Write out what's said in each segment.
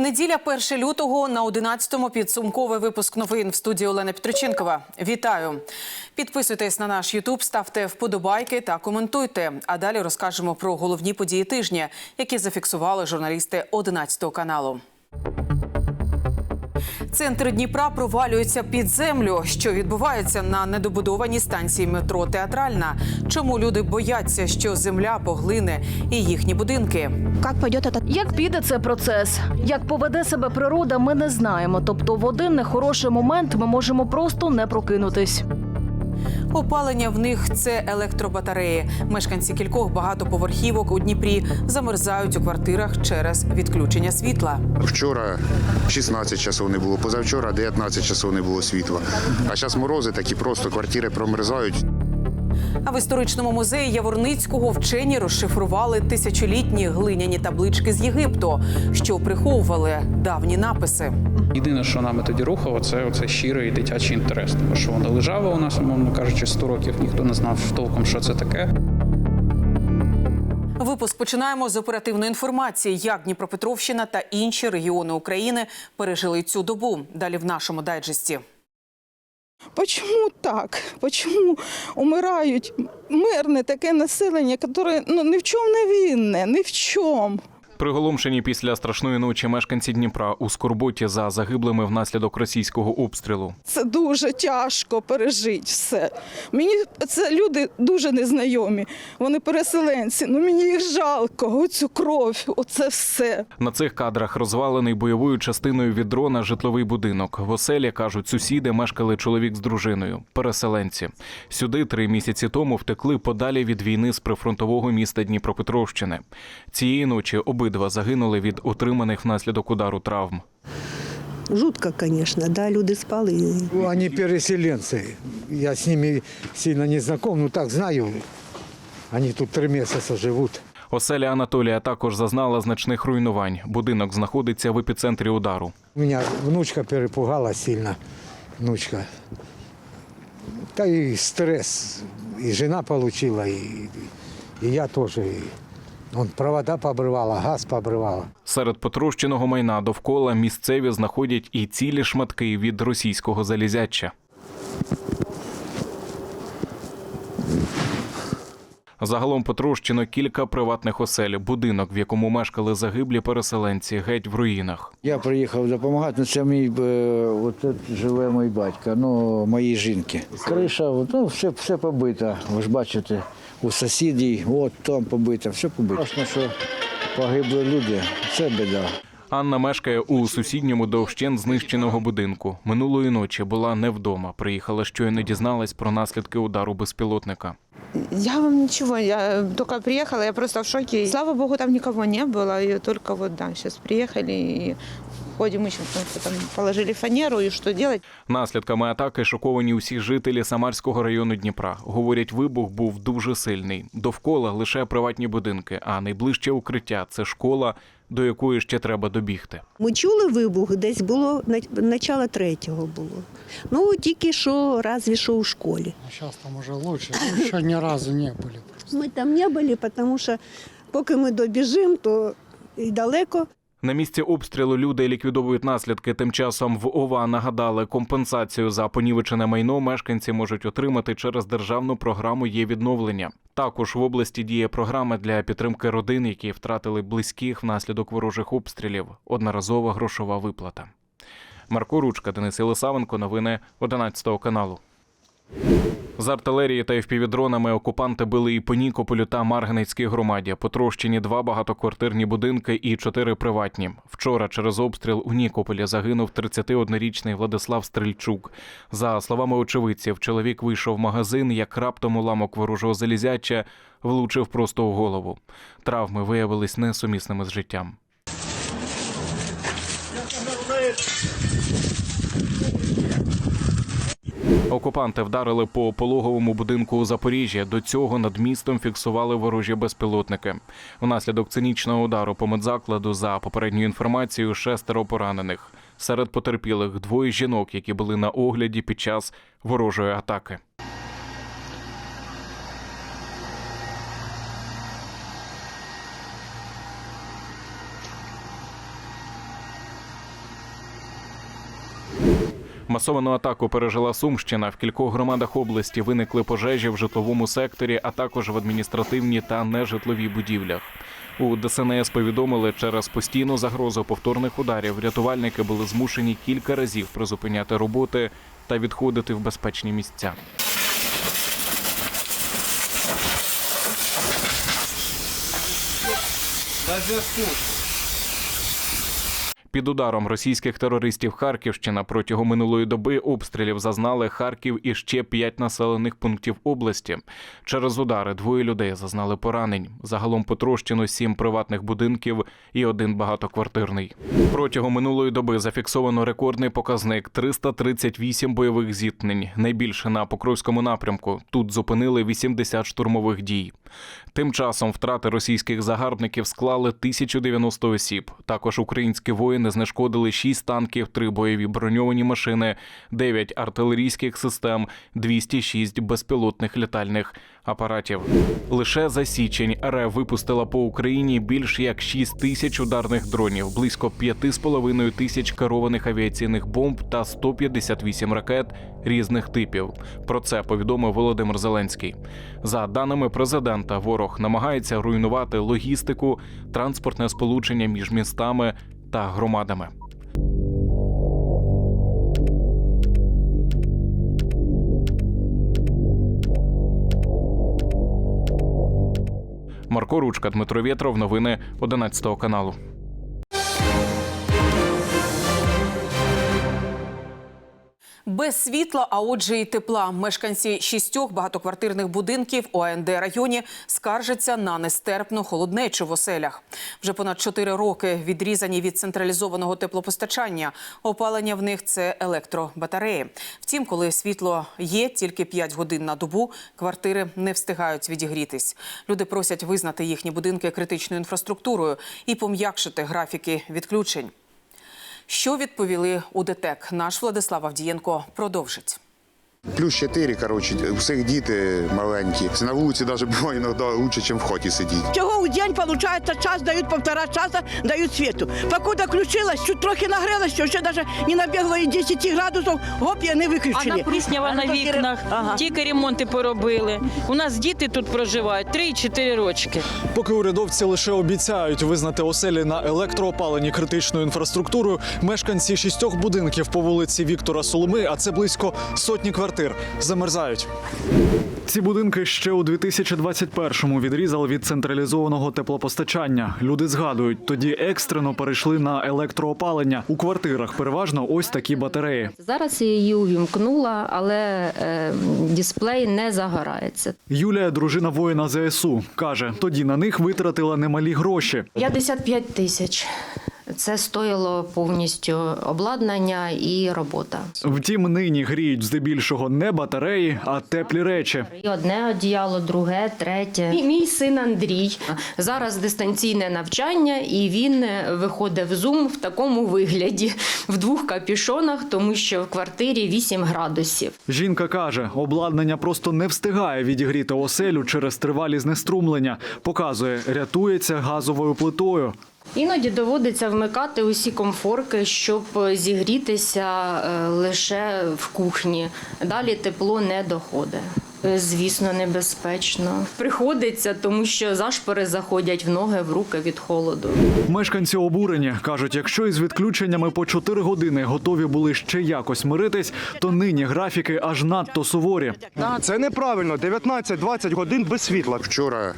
Неділя 1 лютого на 11-му підсумковий випуск новин в студії Олена Петриченкова. Вітаю! Підписуйтесь на наш Ютуб, ставте вподобайки та коментуйте. А далі розкажемо про головні події тижня, які зафіксували журналісти 11 каналу. Центр Дніпра провалюється під землю. Що відбувається на недобудованій станції метро Театральна? Чому люди бояться, що земля поглине і їхні будинки? Як пойдет этот Як піде цей процес? Як поведе себе природа, ми не знаємо. Тобто, в один нехороший момент ми можемо просто не прокинутись. Опалення в них це електробатареї. Мешканці кількох багатоповерхівок у Дніпрі замерзають у квартирах через відключення світла. Вчора 16 часов не було, позавчора 19 часов не було світла. А зараз морози такі просто квартири промерзають. А в історичному музеї Яворницького вчені розшифрували тисячолітні глиняні таблички з Єгипту, що приховували давні написи. Єдине, що нами тоді рухало, це оце щирий дитячий інтерес. Тому що воно лежало у нас, умовно кажучи, 100 років. Ніхто не знав толком, що це таке. Випуск починаємо з оперативної інформації, як Дніпропетровщина та інші регіони України пережили цю добу. Далі в нашому дайджесті. Почему так? Почому умирають мирне таке населення, яке ну, ні в чому не винне, ні в чому. Приголомшені після страшної ночі мешканці Дніпра у скорботі за загиблими внаслідок російського обстрілу. Це дуже тяжко пережити все. Мені це люди дуже незнайомі. Вони переселенці. Ну мені їх жалко. Оцю кров, оце все. На цих кадрах розвалений бойовою частиною від дрона житловий будинок. В оселі кажуть, сусіди мешкали чоловік з дружиною, переселенці. Сюди три місяці тому втекли подалі від війни з прифронтового міста Дніпропетровщини. Цієї ночі обидва загинули від отриманих внаслідок удару травм. Жутко, конечно, да, люди спали. Они переселенцы. Я с ними сильно не знаком, но так знаю. Они тут три месяца живут. Оселя Анатолія також зазнала значних руйнувань. Будинок знаходиться в епіцентрі удару. У меня внучка перепугала сильно. Внучка. Да и стресс. И жена получила, и, и я тоже. Он провода пообрывала, газ пообрывала. Серед потрощеного майна довкола місцеві знаходять і цілі шматки від російського залізяча. Загалом потрощено кілька приватних осель. Будинок, в якому мешкали загиблі переселенці, геть в руїнах. Я приїхав допомагати, ну це мій е, от живе мій батько, ну моїй жінки. Криша, ну все, все побито. Ви ж бачите, у сусідів, от там побито, все побито. Страшно, що погибли люди, це біда. Анна мешкає у сусідньому до вщен знищеного будинку. Минулої ночі була не вдома. Приїхала щойно дізналась про наслідки удару безпілотника. Я вам ничего, я только приехала, я просто в шоке. Слава богу, там никого не было, и только вот, да, сейчас приехали и ходим ищем, потому что там положили фанеру, и что делать? Наслідками атаки шоковані усі жителі Самарського району Дніпра. Говорять, вибух був дуже сильний. Довкола лише приватні будинки, а найближче укриття це школа, до якої ще треба добігти. Ми чули вибух, десь було на- начало третього було. Ну, тільки що разве що у школі. Сейчас там уже лучше. Еще ни разу не были. Ми там не були, тому що поки ми добіжимо, то і далеко. На місці обстрілу люди ліквідовують наслідки. Тим часом в ОВА нагадали, компенсацію за понівечене майно мешканці можуть отримати через державну програму є відновлення. Також в області діє програма для підтримки родин, які втратили близьких внаслідок ворожих обстрілів. Одноразова грошова виплата. Марко Ручка, Денис Єлисавенко. Новини 11 каналу. З артилерії та впівдронами окупанти били і по Нікополю та Марганецькій громаді. Потрощені два багатоквартирні будинки і чотири приватні. Вчора через обстріл у Нікополі загинув 31-річний Владислав Стрельчук. За словами очевидців, чоловік вийшов в магазин, як раптом уламок ворожого залізяча влучив просто у голову. Травми виявились несумісними з життям. Окупанти вдарили по пологовому будинку у Запоріжжі. До цього над містом фіксували ворожі безпілотники. Внаслідок цинічного удару по медзакладу, за попередньою інформацією, шестеро поранених. Серед потерпілих двоє жінок, які були на огляді під час ворожої атаки. Масовану атаку пережила Сумщина. В кількох громадах області виникли пожежі в житловому секторі, а також в адміністративній та нежитловій будівлях. У ДСНС повідомили, через постійну загрозу повторних ударів рятувальники були змушені кілька разів призупиняти роботи та відходити в безпечні місця. Під ударом російських терористів Харківщина протягом минулої доби обстрілів зазнали Харків і ще п'ять населених пунктів області. Через удари двоє людей зазнали поранень. Загалом потрощено сім приватних будинків і один багатоквартирний. Протягом минулої доби зафіксовано рекордний показник 338 бойових зіткнень. Найбільше на Покровському напрямку. Тут зупинили 80 штурмових дій. Тим часом втрати російських загарбників склали 1090 осіб. Також українські воїни знешкодили 6 танків, 3 бойові броньовані машини, 9 артилерійських систем, 206 безпілотних літальних апаратів. Лише за січень РФ випустила по Україні більш як 6 тисяч ударних дронів, близько 5,5 тисяч керованих авіаційних бомб та 158 ракет різних типів. Про це повідомив Володимир Зеленський. За даними президента, ворог намагається руйнувати логістику, транспортне сполучення між містами та громадами. Марко Ручка, Дмитро Вєтров. Новини 11 каналу. Без світла, а отже, і тепла. Мешканці шістьох багатоквартирних будинків ОНД районі скаржаться на нестерпну холоднечу в оселях. Вже понад чотири роки відрізані від централізованого теплопостачання. Опалення в них це електробатареї. Втім, коли світло є тільки 5 годин на добу, квартири не встигають відігрітись. Люди просять визнати їхні будинки критичною інфраструктурою і пом'якшити графіки відключень. Що відповіли у ДТЕК? Наш Владислав Авдієнко продовжить. Плюс 4, коротше, у всіх діти маленькі. На вулиці навіть буває іноді краще, ніж в хоті сидіти. Всього у день получается час дают, полтора часа дают свету. Покуда включилась, чуть трохи нагрелась, що ще навіть не набігло і 10 градусів, гоп, і не А виключили. на Пріснява на вікнах Ага. тільки ремонти поробили. У нас діти тут проживають 3-4 рочки. Поки урядовці лише обіцяють визнати оселі на електроопалені критичною інфраструктурою, мешканці шістьох будинків по вулиці Віктора Соломи, а це близько сотні квартир, замерзають. Ці будинки ще у 2021-му відрізали від централізованого теплопостачання. Люди згадують, тоді екстрено перейшли на електроопалення. У квартирах переважно ось такі батареї. Зараз я її увімкнула, але е, дисплей не загорається. Юлія, дружина воїна ЗСУ, каже, тоді на них витратила немалі гроші. 55 тисяч. Це стоїло повністю обладнання і робота. Втім, нині гріють здебільшого не батареї, а теплі речі. І одне одіяло, друге, третє. Мій, мій син Андрій зараз дистанційне навчання, і він виходить в Zoom в такому вигляді, в двох капюшонах, тому що в квартирі 8 градусів. Жінка каже, обладнання просто не встигає відігріти оселю через тривалі знеструмлення. Показує, рятується газовою плитою. Іноді доводиться вмикати усі комфорки, щоб зігрітися е, лише в кухні. Далі тепло не доходить. Е, Звісно, небезпечно. Приходиться, тому що зашпори заходять в ноги, в руки від холоду. Мешканці обурені кажуть, якщо із відключеннями по 4 години готові були ще якось миритись, то нині графіки аж надто суворі. Це неправильно. 19-20 годин без світла. Вчора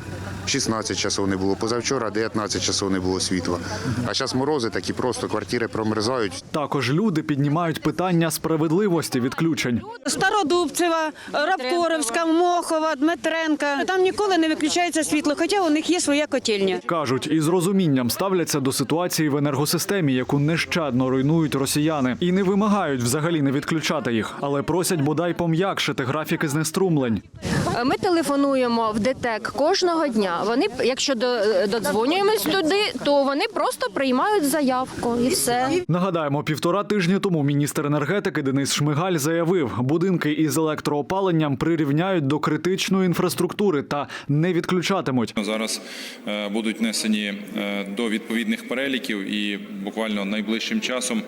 16 часов не було, позавчора 19 часов не було світла. А зараз морози такі просто квартири промерзають. Також люди піднімають питання справедливості відключень. Стародубцева, Рабкоровська, Мохова, Дмитренка. Там ніколи не виключається світло, хоча у них є своя котельня. Кажуть, із розумінням ставляться до ситуації в енергосистемі, яку нещадно руйнують росіяни, і не вимагають взагалі не відключати їх, але просять бодай пом'якшити графіки знеструмлень. Ми телефонуємо в ДТЕК кожного дня. Вони, якщо до- додзвонюємось туди, то вони просто приймають заявку і все. Нагадаємо, півтора тижні тому міністр енергетики Денис Шмигаль заявив, будинки із електроопаленням прирівняли прирівняють до критичної інфраструктури та не відключатимуть. Зараз е, будуть внесені е, до відповідних переліків, і буквально найближчим часом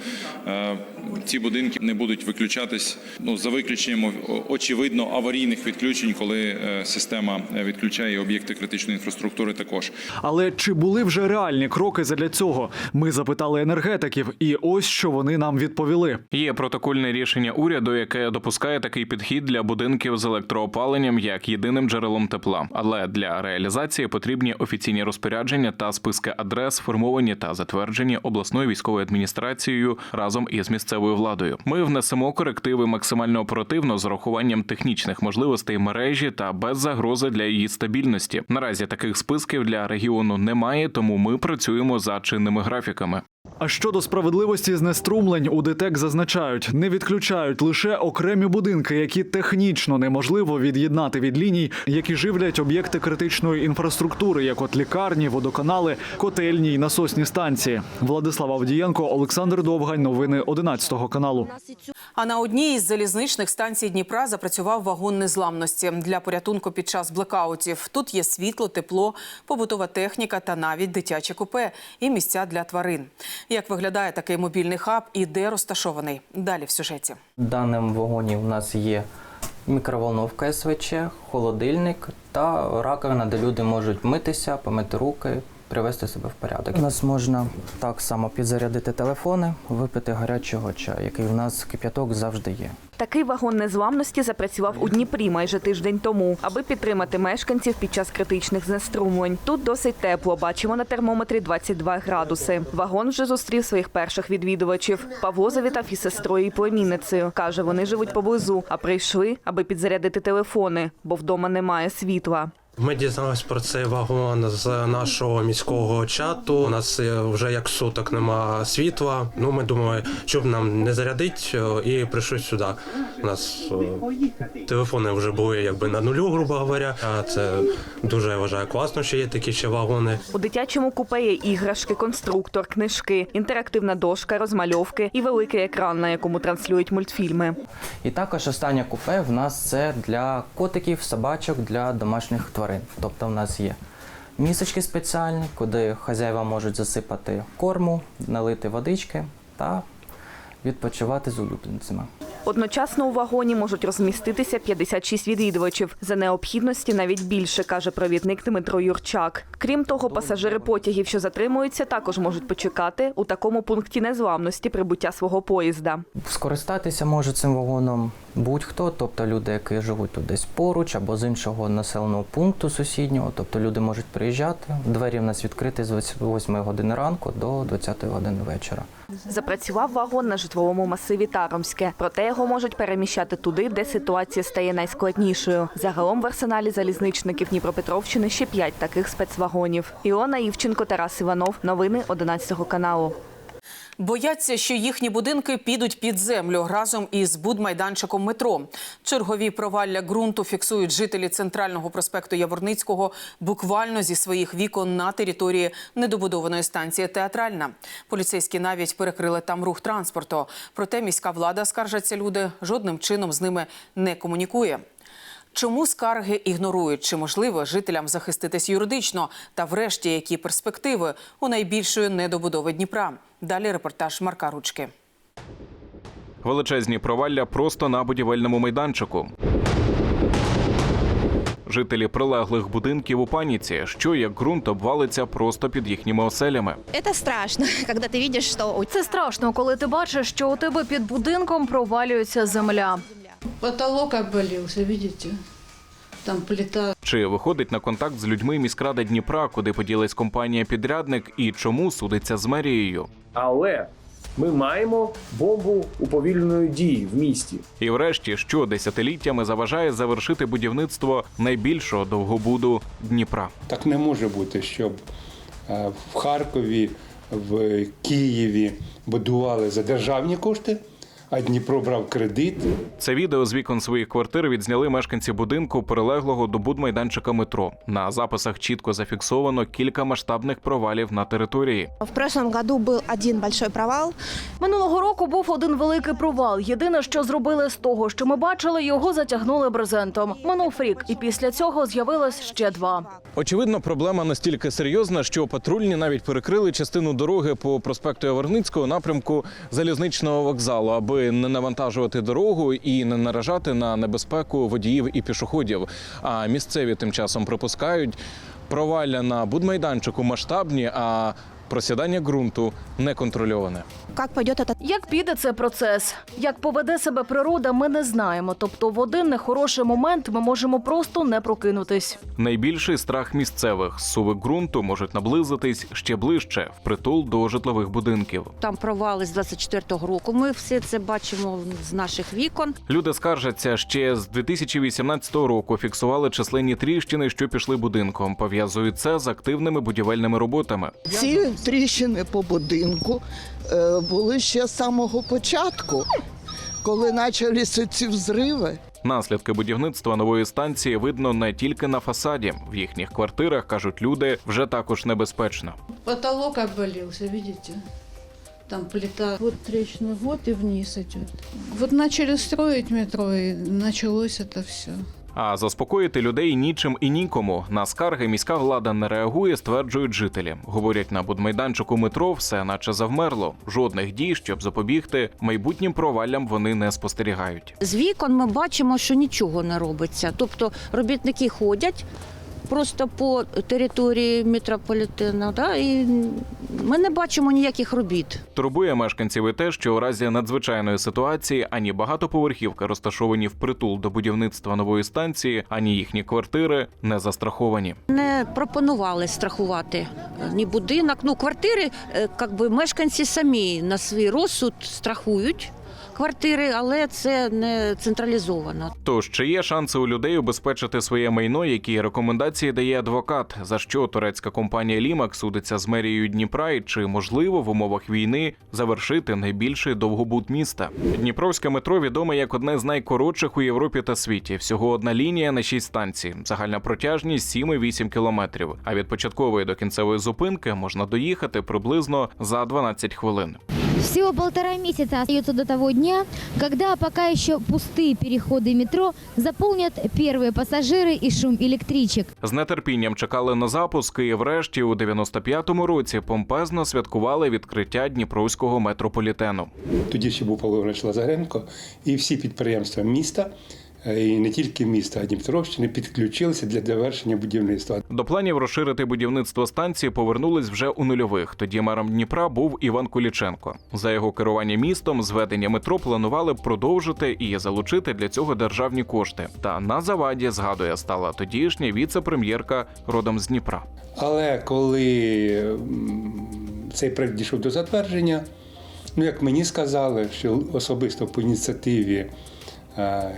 е, ці будинки не будуть виключатись. Ну за виключенням очевидно аварійних відключень, коли система відключає об'єкти критичної інфраструктури. Також Але чи були вже реальні кроки задля цього? Ми запитали енергетиків, і ось що вони нам відповіли. Є протокольне рішення уряду, яке допускає такий підхід для будинків з електроопаленням як єдиним джерелом тепла. Але для реалізації потрібні офіційні розпорядження та списки адрес, сформовані та затверджені обласною військовою адміністрацією разом із місцевою владою. Ми внесемо корективи максимально оперативно з урахуванням технічних можливостей мережі та без загрози для її стабільності. Наразі таких списків для регіону немає, тому ми працюємо за чинними графіками. А щодо справедливості знеструмлень, у ДТЕК зазначають, не відключають лише окремі будинки, які технічно неможливо від'єднати від ліній, які живлять об'єкти критичної інфраструктури, як от лікарні, водоканали, котельні й насосні станції. Владислав Авдієнко, Олександр Довгань. Новини 11 каналу. А на одній із залізничних станцій Дніпра запрацював вагон незламності для порятунку під час блекаутів. Тут є світло, тепло, побутова техніка та навіть дитяче купе і місця для тварин. Як виглядає такий мобільний хаб і де розташований? Далі в сюжеті. В даному вагоні у нас є мікроволновка СВЧ, холодильник та раковина, де люди можуть митися, помити руки, привести себе в порядок. У нас можна так само підзарядити телефони, випити гарячого чаю, який у нас кип'яток завжди є. Такий вагон незламності запрацював у Дніпрі майже тиждень тому, аби підтримати мешканців під час критичних знеструмлень. Тут досить тепло. Бачимо на термометрі 22 градуси. Вагон вже зустрів своїх перших відвідувачів. Павло завітав із сестрою і племінницею. каже, вони живуть поблизу, а прийшли, аби підзарядити телефони, бо вдома немає світла. Ми дізналися про цей вагон з нашого міського чату. У нас е, вже як суток нема світла. Ну ми думали, щоб нам не зарядить, е, і прийшли сюди. У нас е, телефони вже були якби на нулю, грубо говоря. А це дуже я вважаю класно, що є такі ще вагони. У дитячому купе є іграшки, конструктор, книжки, інтерактивна дошка, розмальовки і великий екран, на якому транслюють мультфільми. І також останнє купе в нас це для котиків, собачок, для домашніх тварин. Тобто в нас є місочки спеціальні, куди хазяїва можуть засипати корму, налити водички та відпочивати з улюбленцями. Одночасно у вагоні можуть розміститися 56 відвідувачів. За необхідності навіть більше, каже провідник Дмитро Юрчак. Крім того, пасажири потягів, що затримуються, також можуть почекати у такому пункті незламності прибуття свого поїзда. Скористатися може цим вагоном будь-хто, тобто люди, які живуть тут десь поруч або з іншого населеного пункту сусіднього. Тобто люди можуть приїжджати. Двері в нас відкриті з 8 години ранку до 20 години вечора. Запрацював вагон на житловому масиві Таромське. Проте його можуть переміщати туди, де ситуація стає найскладнішою. Загалом в арсеналі залізничників Дніпропетровщини ще п'ять таких спецвагонів. Іона Івченко, Тарас Іванов. Новини 11 каналу. Бояться, що їхні будинки підуть під землю разом із будмайданчиком метро. Чергові провалля ґрунту фіксують жителі центрального проспекту Яворницького буквально зі своїх вікон на території недобудованої станції Театральна. Поліцейські навіть перекрили там рух транспорту. Проте міська влада скаржаться люди жодним чином з ними не комунікує. Чому скарги ігнорують? Чи можливо жителям захиститись юридично? Та врешті, які перспективи у найбільшої недобудови Дніпра? Далі репортаж Марка Ручки. Величезні провалля просто на будівельному майданчику. Жителі прилеглих будинків у паніці, що як ґрунт обвалиться просто під їхніми оселями. Це страшно, коли ти бачиш, що це страшно, коли ти бачиш, що у тебе під будинком провалюється земля. Потолок обвалился, видите? Там плита. Чи виходить на контакт з людьми міськрада Дніпра, куди поділась компанія підрядник, і чому судиться з мерією? Але ми маємо бомбу уповільненої дії в місті. І врешті, що десятиліттями заважає завершити будівництво найбільшого довгобуду Дніпра. Так не може бути, щоб е, в Харкові, в Києві будували за державні кошти, а Дніпро брав кредит. Це відео з вікон своїх квартир відзняли мешканці будинку, прилеглого до будмайданчика метро. На записах чітко зафіксовано кілька масштабних провалів на території. В прошлом году был один большой провал. Минулого року був один великий провал. Єдине, що зробили з того, що ми бачили, його затягнули брезентом. Минув рік, і після цього з'явилось ще два. Очевидно, проблема настільки серйозна, що патрульні навіть перекрили частину дороги по проспекту Яворницького напрямку залізничного вокзалу, аби не навантажувати дорогу і не наражати на небезпеку водіїв і пішоходів. А місцеві тим часом припускають провалля на будмайданчику масштабні, а просідання ґрунту неконтрольоване. Как пойдет этот Як піде цей процес? Як поведе себе природа, ми не знаємо. Тобто, в один нехороший момент ми можемо просто не прокинутись. Найбільший страх місцевих суви ґрунту можуть наблизитись ще ближче впритул до житлових будинків. Там провали з 24-го року. Ми все це бачимо з наших вікон. Люди скаржаться ще з 2018 року. Фіксували численні тріщини, що пішли будинком. Пов'язують це з активними будівельними роботами. Ці тріщини по будинку були ще з самого початку, коли почалися ці взриви. Наслідки будівництва нової станції видно не тільки на фасаді. В їхніх квартирах кажуть люди вже також небезпечно. Потолок обвалился, видите? Там плита. Вот трещина, вот и вниз идет. Вот начали строить метро, и началось это все. А заспокоїти людей нічим і нікому. На скарги міська влада не реагує, стверджують жителі. Говорять, на будмайданчику метро все наче завмерло. Жодних дій, щоб запобігти майбутнім проваллям, вони не спостерігають. З вікон ми бачимо, що нічого не робиться. Тобто робітники ходять просто по території метрополітену, да, і ми не бачимо ніяких робіт. Турбує мешканців і те, що у разі надзвичайної ситуації ані багатоповерхівки, розташовані впритул до будівництва нової станції, ані їхні квартири не застраховані. Не пропонували страхувати ні будинок. Ну, квартири, е, як би мешканці самі на свій розсуд страхують квартири, але це не централізовано. Тож чи є шанси у людей убезпечити своє майно, які рекомендації дає адвокат? За що турецька компанія Лімак судиться з мерією Дніпра, і чи можливо в умовах війни завершити найбільший довгобуд міста? Дніпровське метро відоме як одне з найкоротших у Європі та світі. Всього одна лінія на шість станцій. Загальна протяжність 7,8 кілометрів. А від початкової до кінцевої зупинки можна доїхати приблизно за 12 хвилин. Всего полтора месяца остается до того дня, когда пока еще пустые переходы метро заполнят первые пассажиры и шум электричек. З нетерпінням чекали на запуск і врешті у 95-му році помпезно святкували відкриття Дніпровського метрополітену. Тоді ще був Павло Іванович Лазаренко, і всі підприємства міста, е, і не тільки міста, а Дніпровщини підключилися для завершення будівництва. До планів розширити будівництво станції повернулись вже у нульових. Тоді мером Дніпра був Іван Куліченко. За його керування містом зведення метро планували продовжити і залучити для цього державні кошти. Та на заваді згадує стала тодішня віце-прем'єрка родом з Дніпра. Але коли цей проект дійшов до затвердження, ну як мені сказали, що особисто по ініціативі е,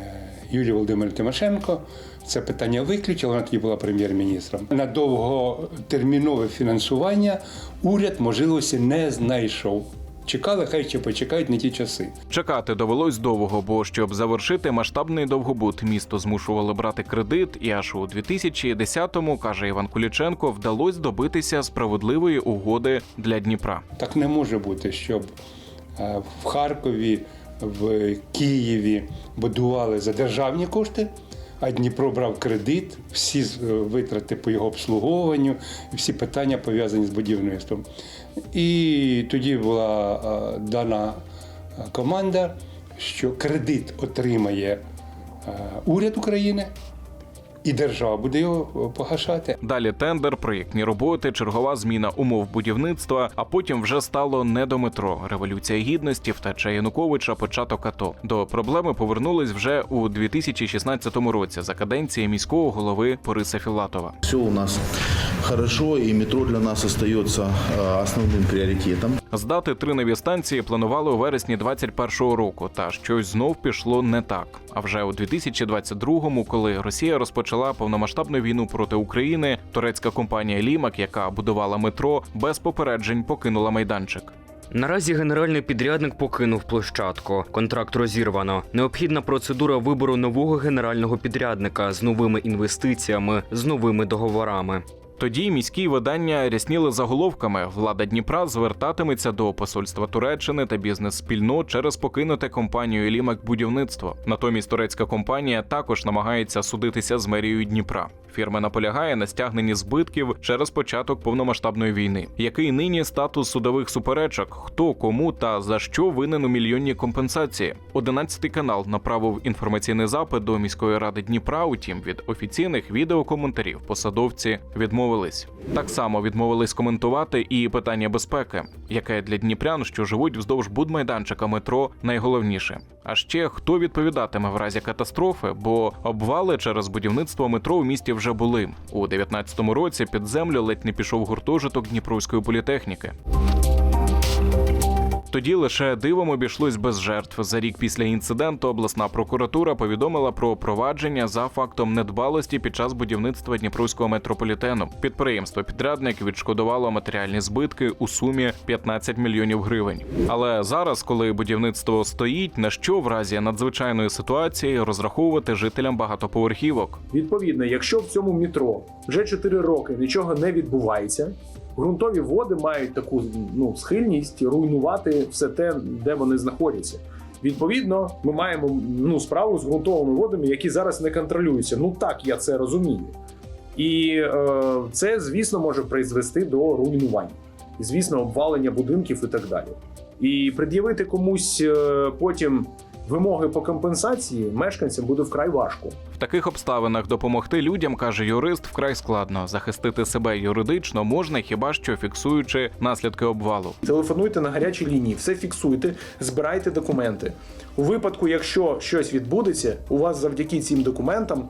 Юлії Володимирівни Тимошенко це питання виключили, вона тоді була прем'єр-міністром. На довготермінове фінансування уряд можливості не знайшов. Чекали, хай ще почекають не ті часи. Чекати довелось довго, бо щоб завершити масштабний довгобуд, місто змушували брати кредит, і аж у 2010-му, каже Іван Куліченко, вдалося добитися справедливої угоди для Дніпра. Так не може бути, щоб е, в Харкові, в Києві будували за державні кошти, а Дніпро брав кредит, всі е, витрати по його обслуговуванню, всі питання пов'язані з будівництвом. І тоді була е, дана е, команда, що кредит отримає уряд України. І держава буде його е, погашати. Далі тендер, проєктні роботи, чергова зміна умов будівництва. А потім вже стало не до метро. Революція гідності, втеча Януковича, початок АТО. До проблеми повернулись вже у 2016 році за каденції міського голови Бориса Філатова. Все у нас хорошо, и метро для нас остается э, основным приоритетом. Здати три нові станції планували у вересні 2021 року, та щось знов пішло не так. А вже у 2022-му, коли Росія розпочала повномасштабну війну проти України, турецька компанія Лімак, яка будувала метро, без попереджень покинула майданчик. Наразі генеральний підрядник покинув площадку. Контракт розірвано. Необхідна процедура вибору нового генерального підрядника з новими інвестиціями, з новими договорами. Тоді міські видання рясніли заголовками. Влада Дніпра звертатиметься до посольства Туреччини та бізнес-спільнот через покинуте компанію Лімак будівництво. Натомість турецька компанія також намагається судитися з мерією Дніпра. Фірма наполягає на стягненні збитків через початок повномасштабної війни. Який нині статус судових суперечок? Хто кому та за що винен у мільйонні компенсації? Одинадцятий канал направив інформаційний запит до міської ради Дніпра. Утім, від офіційних відеокоментарів посадовці відмовились. Так само відмовились коментувати і питання безпеки, яке для дніпрян, що живуть вздовж будмайданчика метро, найголовніше. А ще хто відповідатиме в разі катастрофи, бо обвали через будівництво метро у місті вже були у 19-му році. Під землю ледь не пішов гуртожиток Дніпровської політехніки. Тоді лише дивом обійшлось без жертв. За рік після інциденту обласна прокуратура повідомила про провадження за фактом недбалості під час будівництва Дніпровського метрополітену. Підприємство підрядник відшкодувало матеріальні збитки у сумі 15 мільйонів гривень. Але зараз, коли будівництво стоїть, на що в разі надзвичайної ситуації розраховувати жителям багатоповерхівок? Відповідно, якщо в цьому метро вже 4 роки нічого не відбувається, ґрунтові води мають таку ну, схильність руйнувати все те, де вони знаходяться. Відповідно, ми маємо ну, справу з ґрунтовими водами, які зараз не контролюються. Ну так я це розумію. І е, це, звісно, може призвести до руйнувань, звісно, обвалення будинків і так далі. І пред'явити комусь е, потім вимоги по компенсації мешканцям буде вкрай важко. В таких обставинах допомогти людям, каже юрист, вкрай складно. Захистити себе юридично можна хіба що фіксуючи наслідки обвалу. Телефонуйте на гарячій лінії, все фіксуйте, збирайте документи. У випадку, якщо щось відбудеться, у вас завдяки цим документам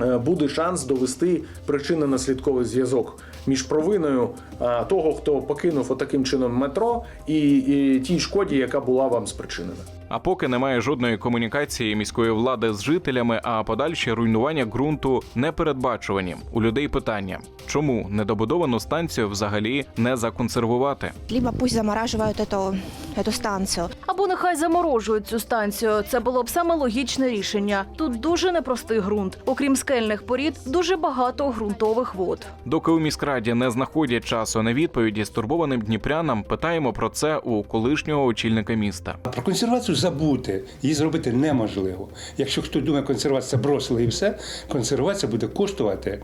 е, буде шанс довести причинно-наслідковий зв'язок між провиною е, того, хто покинув отаким чином метро, і, і тій шкоді, яка була вам спричинена. А поки немає жодної комунікації міської влади з жителями, а подальші руйнування ґрунту не передбачувані. У людей питання: чому недобудовану станцію взагалі не законсервувати? Либо пусть замораживают эту, эту станцию. Або нехай заморожують цю станцію. Це було б саме логічне рішення. Тут дуже непростий ґрунт. Окрім скельних порід, дуже багато ґрунтових вод. Доки у міськраді не знаходять часу на відповіді стурбованим дніпрянам, питаємо про це у колишнього очільника міста. Про консервацію забути, її зробити неможливо. Якщо хтось думає, консервація бросила і все, консервація буде коштувати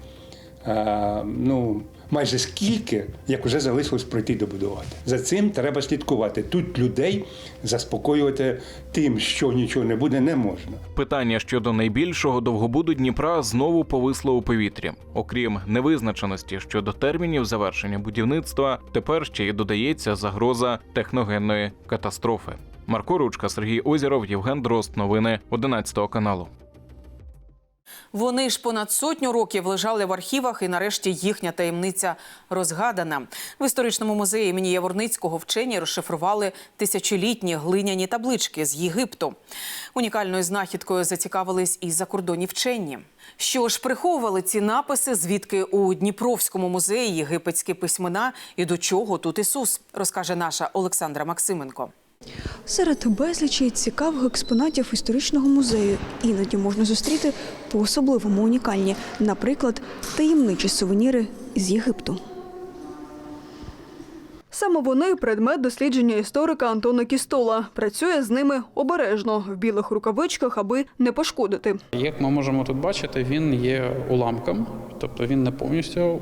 а, ну, майже скільки, як вже залишилось пройти добудувати. За цим треба слідкувати. Тут людей заспокоювати тим, що нічого не буде, не можна. Питання щодо найбільшого довгобуду Дніпра знову повисло у повітрі. Окрім невизначеності щодо термінів завершення будівництва, тепер ще й додається загроза техногенної катастрофи. Марко Ручка, Сергій Озіров, Євген Дрозд. Новини 11 каналу. Вони ж понад сотню років лежали в архівах, і нарешті їхня таємниця розгадана. В історичному музеї імені Яворницького вчені розшифрували тисячолітні глиняні таблички з Єгипту. Унікальною знахідкою зацікавились і закордонні вчені. Що ж приховували ці написи, звідки у Дніпровському музеї єгипетські письмена і до чого тут Ісус, розкаже наша Олександра Максименко. Серед безлічі цікавих експонатів історичного музею іноді можна зустріти по-особливому унікальні, наприклад, таємничі сувеніри з Єгипту. Саме вони предмет дослідження історика Антона Кістола. Працює з ними обережно в білих рукавичках, аби не пошкодити. Як ми можемо тут бачити, він є уламком, тобто він не повністю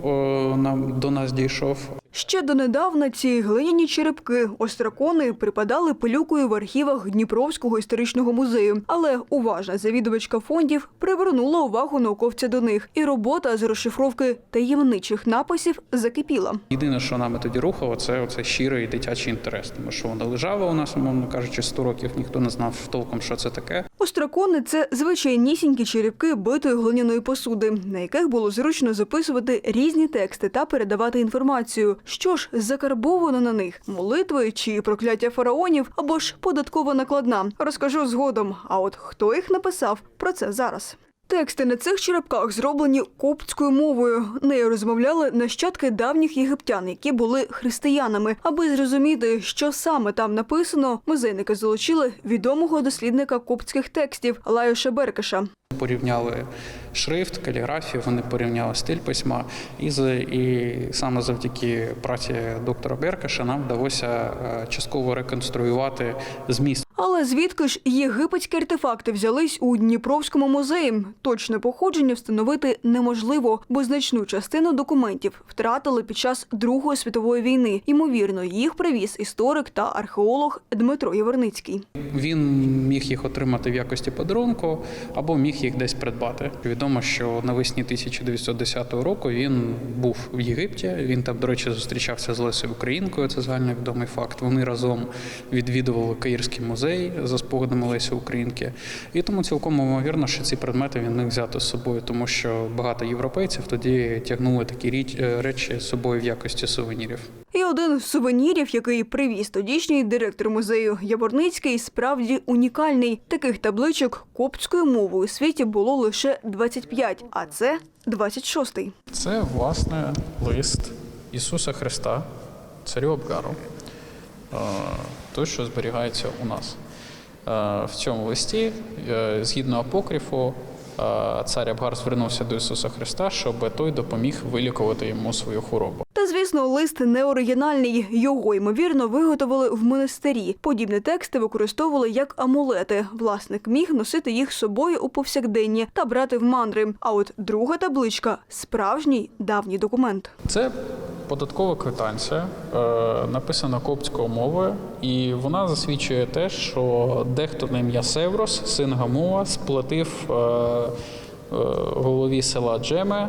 нам до нас дійшов. Ще донедавна ці глиняні черепки острокони припадали пилюкою в архівах Дніпровського історичного музею. Але уважна завідувачка фондів привернула увагу науковця до них, і робота з розшифровки таємничих написів закипіла. Єдине, що нами тоді рухало, це оце щирий дитячий інтерес, тому що воно лежало у нас, умовно кажучи, 100 років ніхто не знав толком, що це таке. Острокони це звичайнісінькі черепки битої глиняної посуди, на яких було зручно записувати різні тексти та передавати інформацію. Що ж закарбовано на них молитви чи прокляття фараонів або ж податкова накладна. Розкажу згодом. А от хто їх написав, про це зараз. Тексти на цих черепках зроблені коптською мовою. Нею розмовляли нащадки давніх єгиптян, які були християнами. Аби зрозуміти, що саме там написано, музейники залучили відомого дослідника коптських текстів Лайоша Беркеша. Порівняли шрифт, каліграфію, вони порівняли стиль письма, і, і саме завдяки праці доктора Беркаша нам вдалося е, частково реконструювати зміст Але звідки ж єгипетські артефакти взялись у Дніпровському музеї? Точне походження встановити неможливо, бо значну частину документів втратили під час Другої світової війни. Ймовірно, їх привіз історик та археолог Дмитро Яворницький. Він міг їх отримати в якості подарунку або міг їх десь придбати. Відомо, що навесні 1910 року він був в Єгипті. Він там, до речі, зустрічався з Лесею Українкою. Це загальновідомий факт. Вони разом відвідували Каїрський музей за спогадами Лесі Українки. І тому цілком ймовірно, що ці предмети він міг взяти з собою, тому що багато європейців тоді тягнули такі річ- е, речі з собою в якості сувенірів. І один з сувенірів, який привіз тодішній директор музею Яворницький, справді унікальний. Таких табличок коптською мовою у світі було лише 25, а це 26-й. Це власне лист Ісуса Христа, царю Абгару, той, що зберігається у нас. Е, В цьому листі, е, згідно апокрифу, е, цар Абгар звернувся до Ісуса Христа, щоб той допоміг вилікувати йому свою хворобу. Звісно, лист не оригінальний. Його ймовірно виготовили в монастирі. Подібні тексти використовували як амулети. Власник міг носити їх з собою у повсякденні та брати в мандри. А от друга табличка справжній давній документ. Це податкова квитанція, е, написана коптською мовою, і вона засвідчує те, що дехто на ім'я Севрос, син Гамуа, сплатив е, е, голові села Джеме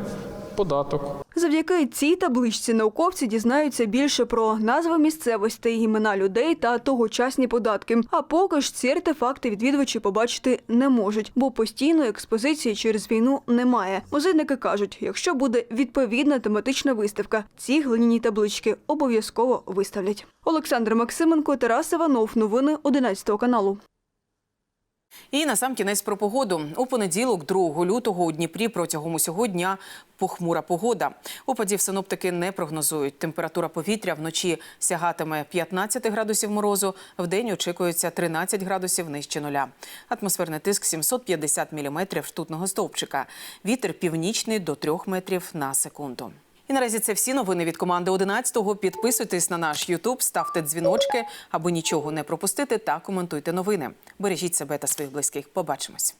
податок. Завдяки цій табличці науковці дізнаються більше про назви місцевостей, імена людей та тогочасні податки. А поки ж ці артефакти відвідувачі побачити не можуть, бо постійної експозиції через війну немає. Музейники кажуть, якщо буде відповідна тематична виставка, ці глиняні таблички обов'язково виставлять. Олександр Максименко, Тарас Іванов. Новини 11 каналу. І на сам кінець про погоду. У понеділок, 2 лютого, у Дніпрі протягом усього дня похмура погода. Опадів синоптики не прогнозують. Температура повітря вночі сягатиме 15 градусів морозу, вдень очікується 13 градусів нижче нуля. Атмосферний тиск 750 міліметрів ртутного стовпчика. Вітер північний до 3 метрів на секунду. І наразі це всі новини від команди 11-го. Підписуйтесь на наш Ютуб, ставте дзвіночки, аби нічого не пропустити та коментуйте новини. Бережіть себе та своїх близьких. Побачимось.